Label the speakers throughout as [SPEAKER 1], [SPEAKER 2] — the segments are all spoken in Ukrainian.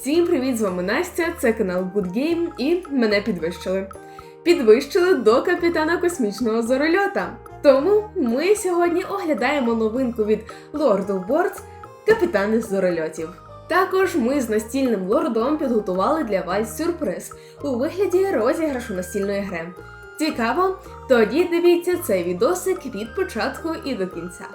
[SPEAKER 1] Всім привіт, з вами Настя, це канал Good Game і мене підвищили. Підвищили до капітана космічного зорольота. Тому ми сьогодні оглядаємо новинку від Lord of Boards Капітани зорольотів. Також ми з настільним лордом підготували для вас сюрприз у вигляді розіграшу настільної гри. Цікаво? Тоді дивіться цей відосик від початку і до кінця.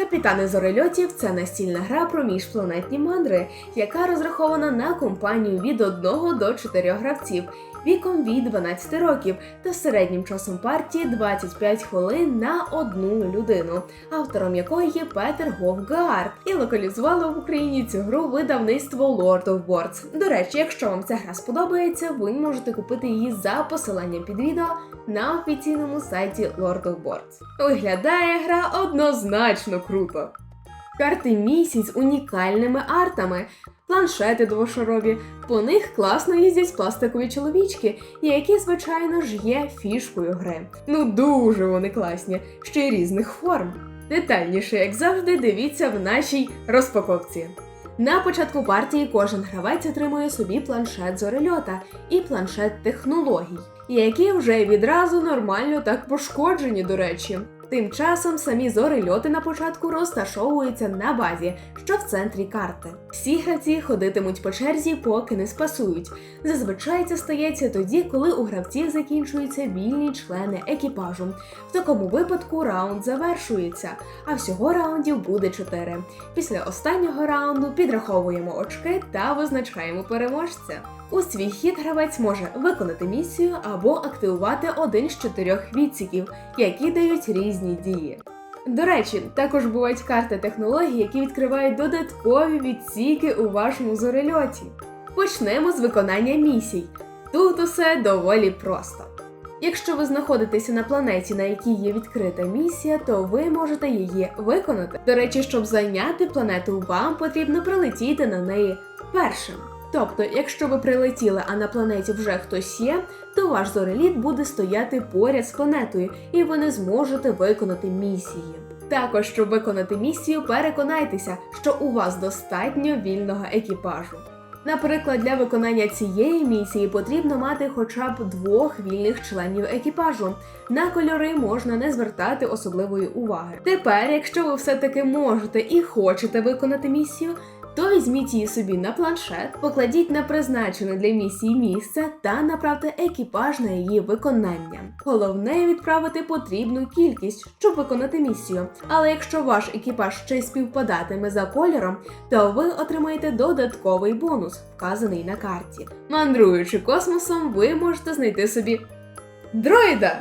[SPEAKER 1] Капітани зорельотів це настільна гра про міжпланетні мандри, яка розрахована на компанію від 1 до 4 гравців віком від 12 років та середнім часом партії 25 хвилин на одну людину, автором якої є Петер Говгард, і локалізувало в Україні цю гру видавництво Lord of Boards. До речі, якщо вам ця гра сподобається, ви можете купити її за посиланням під відео на офіційному сайті Lord of Boards. Виглядає гра однозначно круто. Карти місяць з унікальними артами, планшети двошарові. По них класно їздять пластикові чоловічки, які, звичайно ж, є фішкою гри. Ну дуже вони класні, ще й різних форм. Детальніше, як завжди, дивіться в нашій розпаковці. На початку партії кожен гравець отримує собі планшет зорельота і планшет технологій, які вже відразу нормально так пошкоджені, до речі. Тим часом самі зорельоти на початку розташовуються на базі, що в центрі карти. Всі гравці ходитимуть по черзі, поки не спасують. Зазвичай це стається тоді, коли у гравців закінчуються вільні члени екіпажу. В такому випадку раунд завершується, а всього раундів буде 4. Після останнього раунду підраховуємо очки та визначаємо переможця. У свій хід гравець може виконати місію або активувати один з чотирьох відсіків, які дають різні дії. До речі, також бувають карти технологій, які відкривають додаткові відсіки у вашому зорельоті. Почнемо з виконання місій. Тут усе доволі просто. Якщо ви знаходитеся на планеті, на якій є відкрита місія, то ви можете її виконати. До речі, щоб зайняти планету, вам потрібно прилетіти на неї першим. Тобто, якщо ви прилетіли, а на планеті вже хтось є, то ваш зореліт буде стояти поряд з планетою, і ви не зможете виконати місії. Також, щоб виконати місію, переконайтеся, що у вас достатньо вільного екіпажу. Наприклад, для виконання цієї місії потрібно мати хоча б двох вільних членів екіпажу. На кольори можна не звертати особливої уваги. Тепер, якщо ви все-таки можете і хочете виконати місію, то візьміть її собі на планшет, покладіть на призначене для місії місце та направте екіпаж на її виконання. Головне відправити потрібну кількість, щоб виконати місію. Але якщо ваш екіпаж ще співпадатиме за кольором, то ви отримаєте додатковий бонус, вказаний на карті. Мандруючи космосом, ви можете знайти собі дроїда.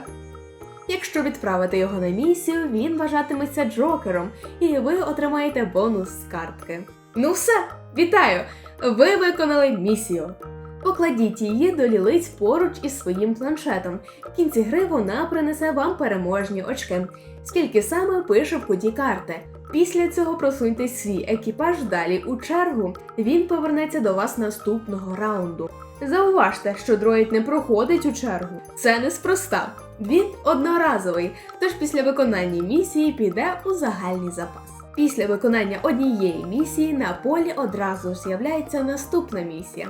[SPEAKER 1] Якщо відправити його на місію, він вважатиметься джокером, і ви отримаєте бонус з картки. Ну все, вітаю! Ви виконали місію. Покладіть її до лілиць поруч із своїм планшетом. В кінці гри вона принесе вам переможні очки. Скільки саме пише в куті карти. Після цього просуньте свій екіпаж далі у чергу. Він повернеться до вас наступного раунду. Зауважте, що дроїд не проходить у чергу. Це неспроста. Він одноразовий, тож після виконання місії піде у загальний запас. Після виконання однієї місії на полі одразу з'являється наступна місія.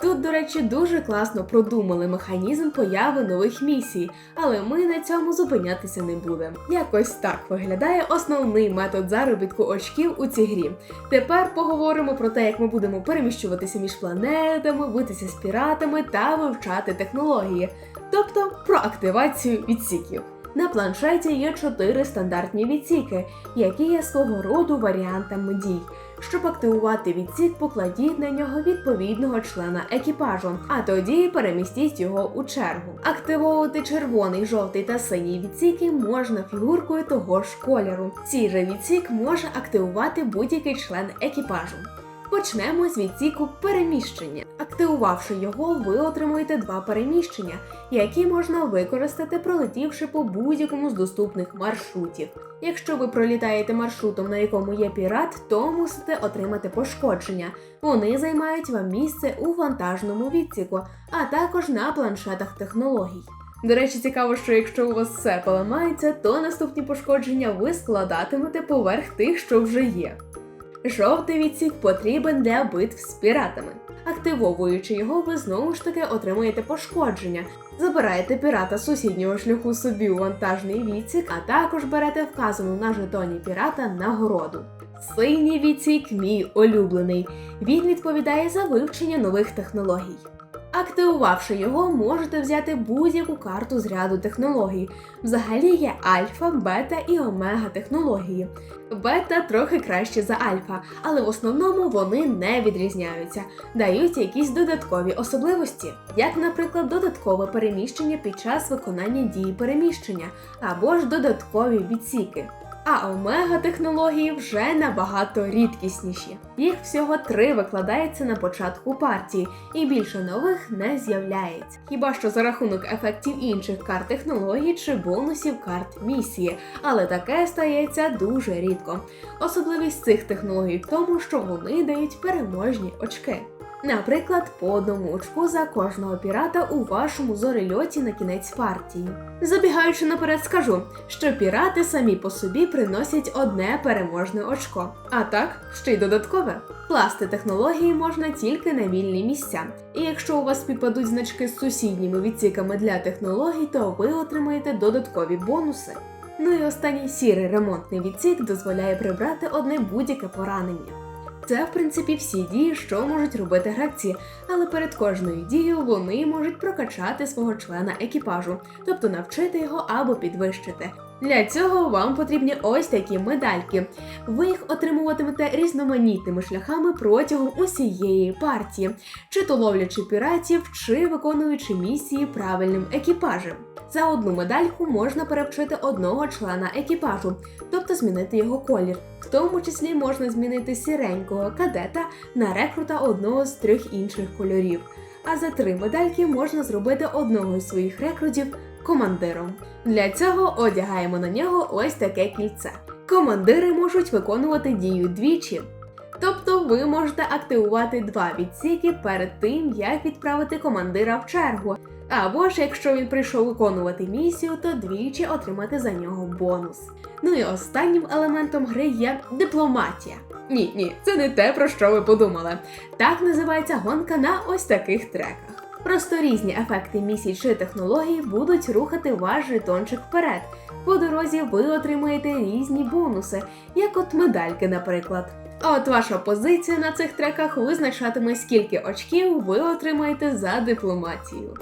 [SPEAKER 1] Тут, до речі, дуже класно продумали механізм появи нових місій, але ми на цьому зупинятися не будемо. Якось так виглядає основний метод заробітку очків у цій грі. Тепер поговоримо про те, як ми будемо переміщуватися між планетами, битися з піратами та вивчати технології, тобто про активацію відсіків. На планшеті є чотири стандартні відсіки, які є свого роду варіантами дій. Щоб активувати відсік, покладіть на нього відповідного члена екіпажу, а тоді перемістіть його у чергу. Активовувати червоний, жовтий та синій відсіки можна фігуркою того ж кольору. Цей же відсік може активувати будь-який член екіпажу. Почнемо з відсіку переміщення. Активувавши його, ви отримуєте два переміщення, які можна використати, пролетівши по будь-якому з доступних маршрутів. Якщо ви пролітаєте маршрутом, на якому є пірат, то мусите отримати пошкодження. Вони займають вам місце у вантажному відсіку, а також на планшетах технологій. До речі, цікаво, що якщо у вас все поламається, то наступні пошкодження ви складатимете поверх тих, що вже є. Жовтий відсік потрібен для битв з піратами. Активовуючи його, ви знову ж таки отримуєте пошкодження. Забираєте пірата сусіднього шляху собі у вантажний відсік, а також берете вказану на жетоні пірата нагороду. Синій відсік мій улюблений. Він відповідає за вивчення нових технологій. Активувавши його, можете взяти будь-яку карту з ряду технологій. Взагалі є альфа, бета і омега технології. Бета трохи краще за альфа, але в основному вони не відрізняються, дають якісь додаткові особливості, як, наприклад, додаткове переміщення під час виконання дії переміщення або ж додаткові відсіки. А омега технології вже набагато рідкісніші. Їх всього три викладається на початку партії, і більше нових не з'являється. Хіба що за рахунок ефектів інших карт технологій чи бонусів карт місії, але таке стається дуже рідко. Особливість цих технологій в тому, що вони дають переможні очки. Наприклад, по одному очку за кожного пірата у вашому зорельоті на кінець партії. Забігаючи наперед, скажу, що пірати самі по собі приносять одне переможне очко, а так ще й додаткове. Класти технології можна тільки на вільні місця. І якщо у вас підпадуть значки з сусідніми відсіками для технологій, то ви отримаєте додаткові бонуси. Ну і останній сірий ремонтний відсік дозволяє прибрати одне будь-яке поранення. Це, в принципі, всі дії, що можуть робити гравці, але перед кожною дією вони можуть прокачати свого члена екіпажу, тобто навчити його або підвищити. Для цього вам потрібні ось такі медальки. Ви їх отримуватимете різноманітними шляхами протягом усієї партії, чи то ловлячи піратів, чи виконуючи місії правильним екіпажем. За одну медальку можна перевчити одного члена екіпажу, тобто змінити його колір. В тому числі можна змінити сіренького кадета на рекрута одного з трьох інших кольорів. А за три медальки можна зробити одного із своїх рекрутів командиром. Для цього одягаємо на нього ось таке кільце. Командири можуть виконувати дію двічі. Тобто ви можете активувати два відсіки перед тим, як відправити командира в чергу. Або ж якщо він прийшов виконувати місію, то двічі отримати за нього бонус. Ну і останнім елементом гри є дипломатія. Ні, ні, це не те, про що ви подумали. Так називається гонка на ось таких треках. Просто різні ефекти місій чи технологій будуть рухати ваш жетончик вперед. По дорозі ви отримаєте різні бонуси, як от медальки, наприклад. А от ваша позиція на цих треках визначатиме, скільки очків ви отримаєте за дипломатію.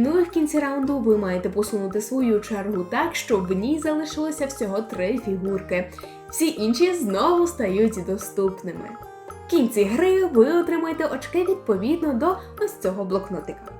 [SPEAKER 1] Ну і в кінці раунду ви маєте посунути свою чергу так, щоб в ній залишилося всього три фігурки. Всі інші знову стають доступними. В кінці гри ви отримаєте очки відповідно до ось цього блокнотика.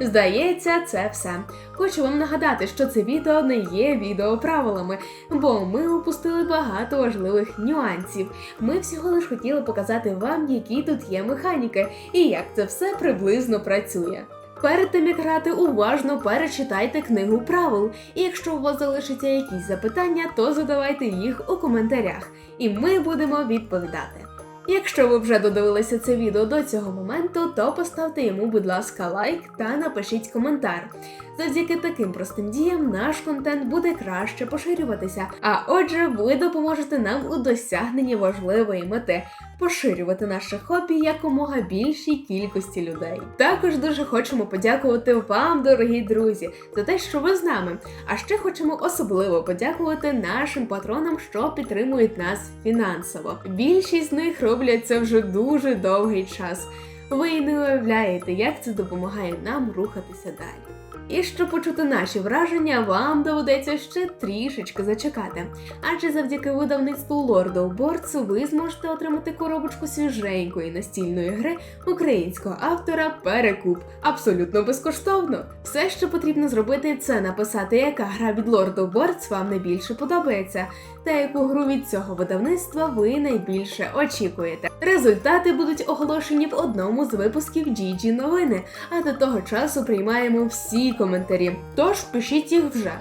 [SPEAKER 1] Здається, це все. Хочу вам нагадати, що це відео не є відеоправилами, бо ми упустили багато важливих нюансів. Ми всього лиш хотіли показати вам, які тут є механіки і як це все приблизно працює. Перед тим як грати, уважно перечитайте книгу правил, і якщо у вас залишаться якісь запитання, то задавайте їх у коментарях, і ми будемо відповідати. Якщо ви вже додивилися це відео до цього моменту, то поставте йому, будь ласка, лайк та напишіть коментар. Завдяки таким простим діям наш контент буде краще поширюватися. А отже, ви допоможете нам у досягненні важливої мети поширювати наше хобі якомога більшій кількості людей. Також дуже хочемо подякувати вам, дорогі друзі, за те, що ви з нами. А ще хочемо особливо подякувати нашим патронам, що підтримують нас фінансово. Більшість з них роблять це вже дуже довгий час. Ви не уявляєте, як це допомагає нам рухатися далі. І щоб почути наші враження, вам доведеться ще трішечки зачекати. Адже завдяки видавництву of Boards ви зможете отримати коробочку свіженької настільної гри українського автора Перекуп абсолютно безкоштовно. Все, що потрібно зробити, це написати, яка гра від of Boards вам найбільше подобається, та яку гру від цього видавництва ви найбільше очікуєте. Результати будуть оголошені в одному з випусків GG новини, а до того часу приймаємо всі коментарі. Тож пишіть їх вже,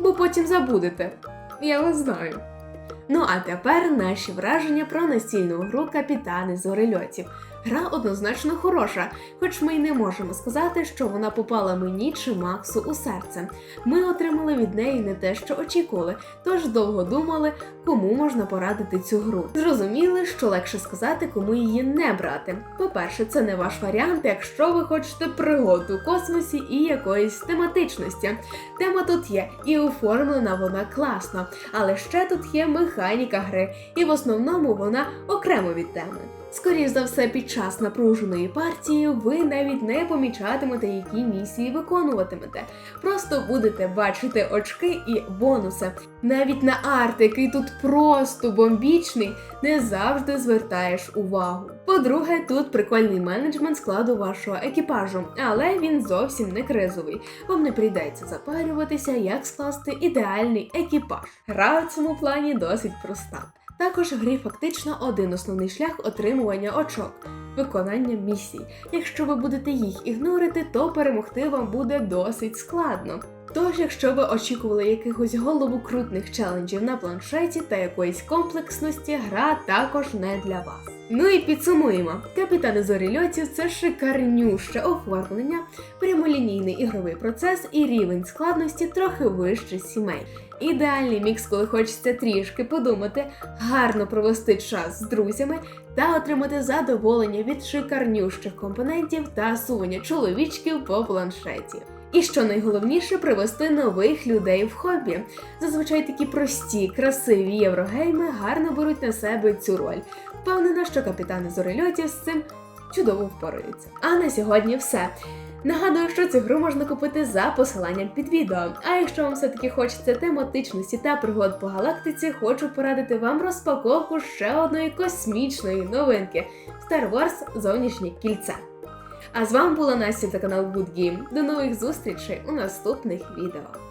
[SPEAKER 1] бо потім забудете. Я вас знаю. Ну а тепер наші враження про настільну гру капітани зорельотів. Гра однозначно хороша, хоч ми й не можемо сказати, що вона попала мені чи Максу у серце. Ми отримали від неї не те, що очікували, тож довго думали, кому можна порадити цю гру. Зрозуміли, що легше сказати, кому її не брати. По-перше, це не ваш варіант, якщо ви хочете пригод у космосі і якоїсь тематичності. Тема тут є, і оформлена вона класно, але ще тут є механіка гри, і в основному вона окремо від теми. Скоріш за все, під час напруженої партії ви навіть не помічатимете, які місії виконуватимете. Просто будете бачити очки і бонуси. Навіть на арт, який тут просто бомбічний, не завжди звертаєш увагу. По-друге, тут прикольний менеджмент складу вашого екіпажу, але він зовсім не кризовий. Вам не прийдеться запарюватися, як скласти ідеальний екіпаж. Гра в цьому плані досить проста. Також в грі фактично один основний шлях отримування очок виконання місій. Якщо ви будете їх ігнорити, то перемогти вам буде досить складно. Тож, якщо ви очікували якихось головокрутних челенджів на планшеті та якоїсь комплексності, гра також не для вас. Ну і підсумуємо: капітани зорільотів це шикарнюще оформлення, прямолінійний ігровий процес і рівень складності трохи вище сімей. Ідеальний мікс, коли хочеться трішки подумати, гарно провести час з друзями та отримати задоволення від шикарнющих компонентів та сування чоловічків по планшеті. І що найголовніше, привести нових людей в хобі. Зазвичай такі прості, красиві єврогейми гарно беруть на себе цю роль. Впевнена, що капітани зорильотів з цим чудово впораються. А на сьогодні все. Нагадую, що цю гру можна купити за посиланням під відео. А якщо вам все-таки хочеться тематичності та пригод по галактиці, хочу порадити вам розпаковку ще одної космічної новинки Star Wars Зовнішнє кільце. А з вами була Настя та канал Good Game. До нових зустрічей у наступних відео.